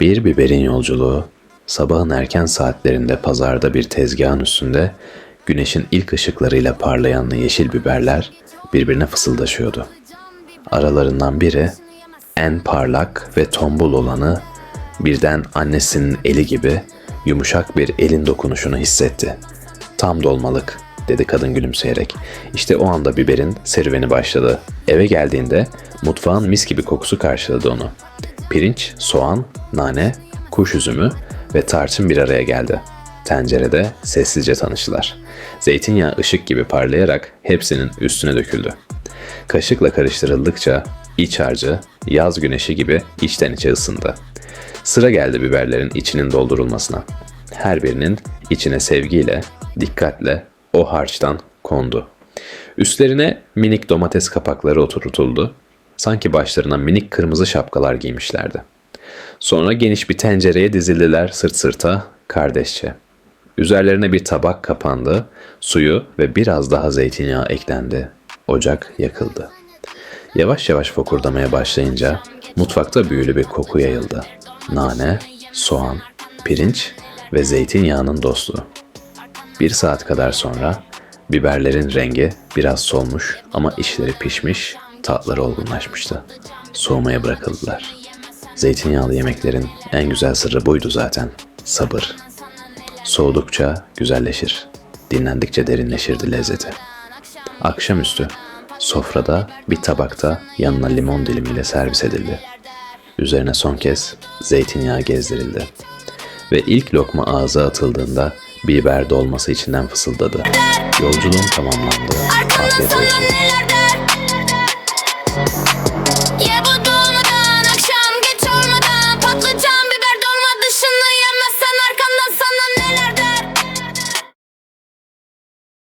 Bir biberin yolculuğu, sabahın erken saatlerinde pazarda bir tezgahın üstünde güneşin ilk ışıklarıyla parlayan yeşil biberler birbirine fısıldaşıyordu. Aralarından biri en parlak ve tombul olanı birden annesinin eli gibi yumuşak bir elin dokunuşunu hissetti. Tam dolmalık dedi kadın gülümseyerek. İşte o anda biberin serüveni başladı. Eve geldiğinde mutfağın mis gibi kokusu karşıladı onu. Pirinç, soğan, nane, kuş üzümü ve tarçın bir araya geldi. Tencerede sessizce tanıştılar. Zeytinyağı ışık gibi parlayarak hepsinin üstüne döküldü. Kaşıkla karıştırıldıkça iç harcı yaz güneşi gibi içten içe ısındı. Sıra geldi biberlerin içinin doldurulmasına. Her birinin içine sevgiyle, dikkatle o harçtan kondu. Üstlerine minik domates kapakları oturtuldu. Sanki başlarına minik kırmızı şapkalar giymişlerdi. Sonra geniş bir tencereye dizildiler sırt sırta, kardeşçe. Üzerlerine bir tabak kapandı, suyu ve biraz daha zeytinyağı eklendi. Ocak yakıldı. Yavaş yavaş fokurdamaya başlayınca mutfakta büyülü bir koku yayıldı. Nane, soğan, pirinç ve zeytinyağının dostluğu. Bir saat kadar sonra biberlerin rengi biraz solmuş ama içleri pişmiş, tatları olgunlaşmıştı. Soğumaya bırakıldılar. Zeytinyağlı yemeklerin en güzel sırrı buydu zaten. Sabır. Soğudukça güzelleşir. Dinlendikçe derinleşirdi lezzeti. Akşamüstü sofrada bir tabakta yanına limon dilimiyle servis edildi. Üzerine son kez zeytinyağı gezdirildi. Ve ilk lokma ağza atıldığında biber dolması içinden fısıldadı. Yolculuğum tamamlandı. Afiyet olsun.